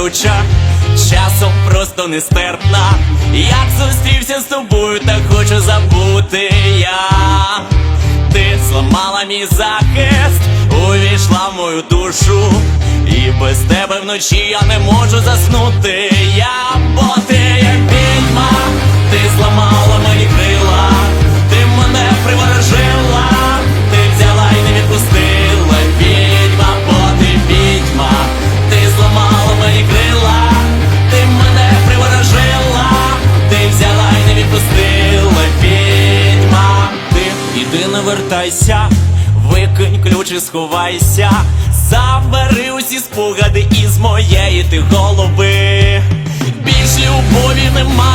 буваєш колюча, часом просто нестерпна. Як зустрівся з тобою, так хочу забути я. Ти зламала мій захист, увійшла в мою душу, і без тебе вночі я не можу заснути. Я бо ти як відьма, ти зламала мої крила, ти мене приворожила, не викинь ключ і сховайся, забери усі спогади із моєї ти голови. Більш любові немає.